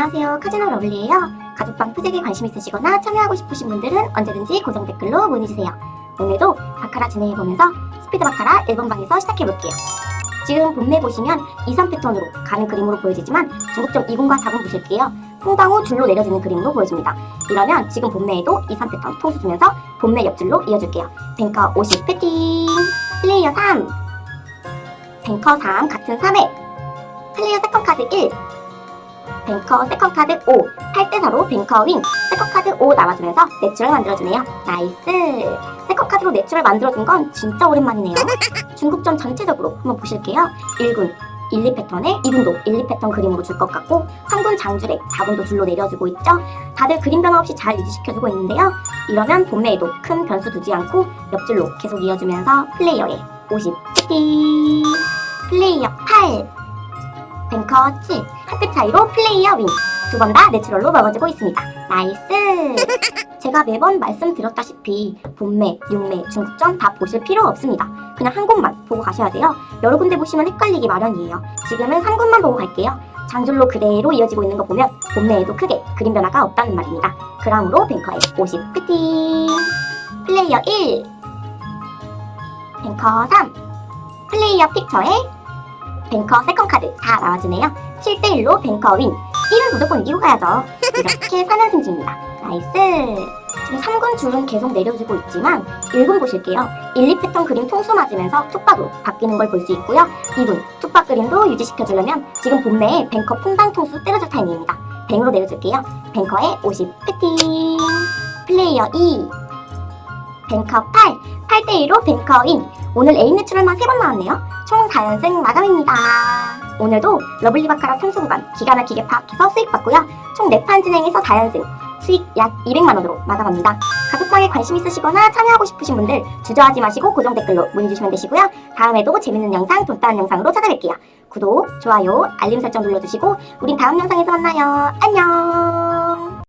안녕하세요. 카지노 러블리예요. 가족방 프잭에 관심 있으시거나 참여하고 싶으신 분들은 언제든지 고정 댓글로 문의주세요. 오늘도 바카라 진행해보면서 스피드 바카라 1번 방에서 시작해볼게요. 지금 본매 보시면 2, 3 패턴으로 가는 그림으로 보여지지만 중급점 2군과 4군 보실게요. 풍당 후 줄로 내려지는 그림으로 보여집니다. 이러면 지금 본매에도 2, 3 패턴 통수 주면서 본매 옆줄로 이어줄게요. 뱅커 50 패팅 플레이어 3 뱅커 3 같은 3회 플레이어 세컨 카드 1 뱅커 세컨 카드 5 8대4로 뱅커 윙 세컨 카드 5 나와주면서 내추럴 만들어주네요. 나이스! 세컨 카드로 내추럴 만들어준 건 진짜 오랜만이네요. 중급점 전체적으로 한번 보실게요. 1군 1, 2패턴에 2군도 1, 2패턴 그림으로 줄 것 같고 3군 장줄에 4군도 줄로 내려주고 있죠? 다들 그림 변화 없이 잘 유지시켜주고 있는데요. 이러면 본매에도 큰 변수 두지 않고 옆줄로 계속 이어주면서 플레이어의 50 세팅 플레이어 8 뱅커 7 한끗 차이로 플레이어 윈. 두 번 다 내추럴로 먹어주고 있습니다. 나이스! 제가 매번 말씀드렸다시피 본매, 육매, 중급점 다 보실 필요 없습니다. 그냥 한 곳만 보고 가셔야 돼요. 여러 군데 보시면 헷갈리기 마련이에요. 지금은 3군만 보고 갈게요. 장줄로 그대로 이어지고 있는 거 보면 본매에도 크게 그림 변화가 없다는 말입니다. 그러므로 뱅커의 50 패팅 플레이어 1 뱅커 3 플레이어 픽처에 뱅커 세컨 카드 4 나와주네요. 7대1로 뱅커 윈. 1은 무조건 이기고 가야죠. 이렇게 4연승 중입니다. 나이스. 지금 3군 줄은 계속 내려주고 있지만 1군 보실게요. 1, 2패턴 그림 통수 맞으면서 툭박으로 바뀌는 걸 볼 수 있고요. 2군 툭박 그림도 유지시켜주려면 지금 본매에 뱅커 풍당 통수 때려줄 타이밍입니다. 뱅으로 내려줄게요. 뱅커의 50 패팅. 플레이어 2 뱅커 8 8대2로 뱅커 윈. 오늘 에임 내추럴만 3번 나왔네요 총 4연승 마감입니다. 오늘도 러블리 바카라 선수 구간 기가 막히게 파악해서 수익 받고요. 총 4판 진행해서 4연승 수익 약 200만원으로 마감합니다. 가족방에 관심 있으시거나 참여하고 싶으신 분들 주저하지 마시고 고정 댓글로 문의 주시면 되시고요. 다음에도 재밌는 영상 돈 따는 영상으로 찾아뵐게요. 구독, 좋아요, 알림 설정 눌러주시고 우린 다음 영상에서 만나요. 안녕